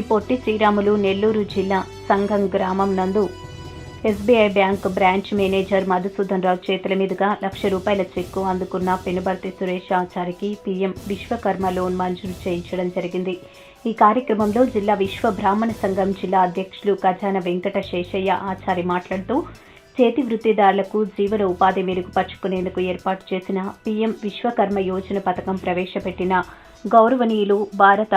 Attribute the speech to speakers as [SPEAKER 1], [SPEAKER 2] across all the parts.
[SPEAKER 1] పొట్టి శ్రీరాములు నెల్లూరు జిల్లా సంఘం గ్రామం నందు SBI bank branch manager Madhusudan Rao చేతుల మీదుగా లక్ష రూపాయల చెక్కు అందుకున్న పెనుబర్తి సురేష్ ఆచారికి పీఎం విశ్వకర్మ లోన్ మంజూరు చేయించడం జరిగింది. ఈ కార్యక్రమంలో జిల్లా విశ్వ బ్రాహ్మణ సంఘం జిల్లా అధ్యక్షులు ఖజాన వెంకట శేషయ్య ఆచారి మాట్లాడుతూ చేతి వృత్తిదారులకు జీవన ఉపాధి మెరుగుపరుచుకునేందుకు ఏర్పాటు చేసిన పీఎం విశ్వకర్మ యోజన పథకం ప్రవేశపెట్టిన గౌరవనీయులు భారత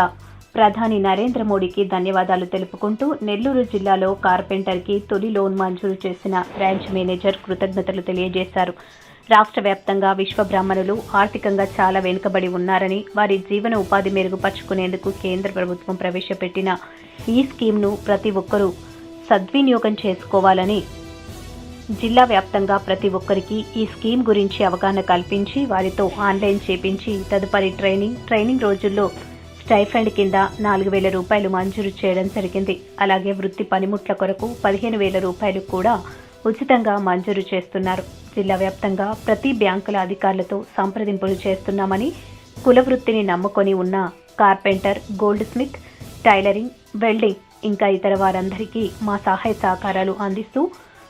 [SPEAKER 1] ప్రధాని నరేంద్ర మోడీకి ధన్యవాదాలు తెలుపుకుంటూ నెల్లూరు జిల్లాలో కార్పెంటర్కి తొలి లోన్ మంజూరు చేసిన బ్రాంచ్ మేనేజర్ కృతజ్ఞతలు తెలియజేశారు. రాష్ట్ర వ్యాప్తంగా విశ్వబ్రాహ్మణులు ఆర్థికంగా చాలా వెనుకబడి ఉన్నారని వారి జీవన ఉపాధి మెరుగుపరుచుకునేందుకు కేంద్ర ప్రభుత్వం ప్రవేశపెట్టిన ఈ స్కీమ్ను ప్రతి ఒక్కరూ సద్వినియోగం చేసుకోవాలని జిల్లా వ్యాప్తంగా ప్రతి ఒక్కరికి ఈ స్కీమ్ గురించి అవగాహన కల్పించి వారితో ఆన్లైన్ చేపించి తదుపరి ట్రైనింగ్ ట్రైనింగ్ రోజుల్లో స్టైఫండ్ కింద నాలుగు వేల రూపాయలు మంజూరు చేయడం జరిగింది. అలాగే వృత్తి పనిముట్ల కొరకు పదిహేను వేల రూపాయలు కూడా ఉచితంగా మంజూరు చేస్తున్నారు. జిల్లా వ్యాప్తంగా ప్రతి బ్యాంకుల అధికారులతో సంప్రదింపులు చేస్తున్నామని కుల వృత్తిని నమ్ముకొని ఉన్న carpenter goldsmith tailoring welding ఇంకా ఇతర వారందరికీ మా సహాయ సహకారాలు అందిస్తూ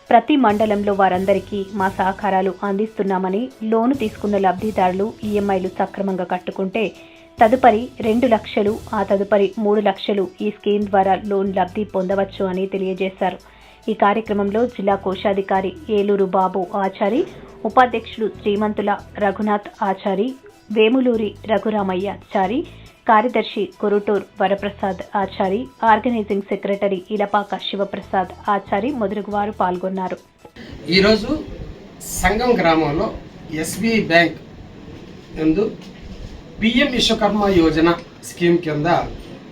[SPEAKER 1] ప్రతి మండలంలో వారందరికీ మా సహకారాలు అందిస్తున్నామని లోను తీసుకున్న లబ్ధిదారులు ఈఎంఐలు సక్రమంగా కట్టుకుంటే తదుపరి రెండు లక్షలు ఆ తదుపరి మూడు లక్షలు ఈ స్కీమ్ ద్వారా లోన్ లబ్ధి పొందవచ్చు అని తెలియజేశారు. ఈ కార్యక్రమంలో జిల్లా కోశాధికారి ఏలూరు బాబు ఆచారి ఉపాధ్యక్షులు శ్రీమంతుల రఘునాథ్ ఆచారి వేములూరి రఘురామయ్య ఆచారి కార్యదర్శి కొరుటూర్ వరప్రసాద్ ఆచారి ఆర్గనైజింగ్ సెక్రటరీ ఇలపాక శివప్రసాద్ ఆచారి మొదలగు వారు పాల్గొన్నారు.
[SPEAKER 2] ఈరోజు సంగం గ్రామంలో SBI bank PM Vishwakarma Yojana scheme కింద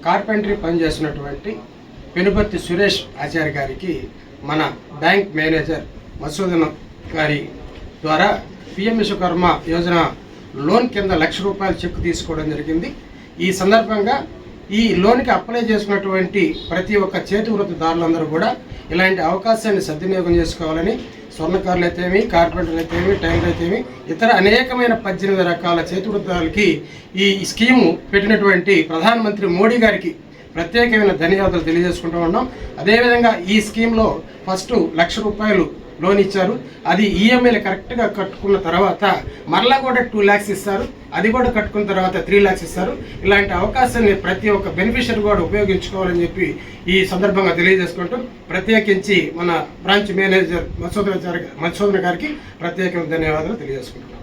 [SPEAKER 2] కార్పెంటరీ పనిచేసినటువంటి పెనుపర్తి సురేష్ ఆచార్య గారికి మన బ్యాంక్ మేనేజర్ మసూదన్ గారి ద్వారా పిఎం విశ్వకర్మ యోజన లోన్ కింద లక్ష రూపాయల చెక్ తీసుకోవడం జరిగింది. ఈ సందర్భంగా ఈ లోన్కి అప్లై చేసుకున్నటువంటి ప్రతి ఒక్క చేతి వృత్తిదారులందరూ కూడా ఇలాంటి అవకాశాన్ని సద్వినియోగం చేసుకోవాలని స్వర్ణకారులు అయితేమి కార్పెంటర్లు అయితేమి టైలర్ అయితేమి ఇతర అనేకమైన పద్దెనిమిది రకాల చేతి వృత్తాలకి ఈ స్కీము పెట్టినటువంటి ప్రధానమంత్రి మోడీ గారికి ప్రత్యేకమైన ధన్యవాదాలు తెలియజేసుకుంటూ ఉన్నాం. అదేవిధంగా ఈ స్కీమ్లో ఫస్ట్ లక్ష రూపాయలు లోన్ ఇచ్చారు. అది ఈఎంఐలు కరెక్ట్గా కట్టుకున్న తర్వాత మరలా కూడా టూ ల్యాక్స్ ఇస్తారు. అది కూడా కట్టుకున్న తర్వాత త్రీ ల్యాక్స్ ఇస్తారు. ఇలాంటి అవకాశాన్ని ప్రతి ఒక్క బెనిఫిషియర్ కూడా ఉపయోగించుకోవాలని చెప్పి ఈ సందర్భంగా తెలియజేసుకుంటూ ప్రత్యేకించి మన బ్రాంచ్ మేనేజర్ మధుసూదన గారి- మధుసూదన గారికి ప్రత్యేకంగా ధన్యవాదాలు తెలియజేసుకుంటున్నాను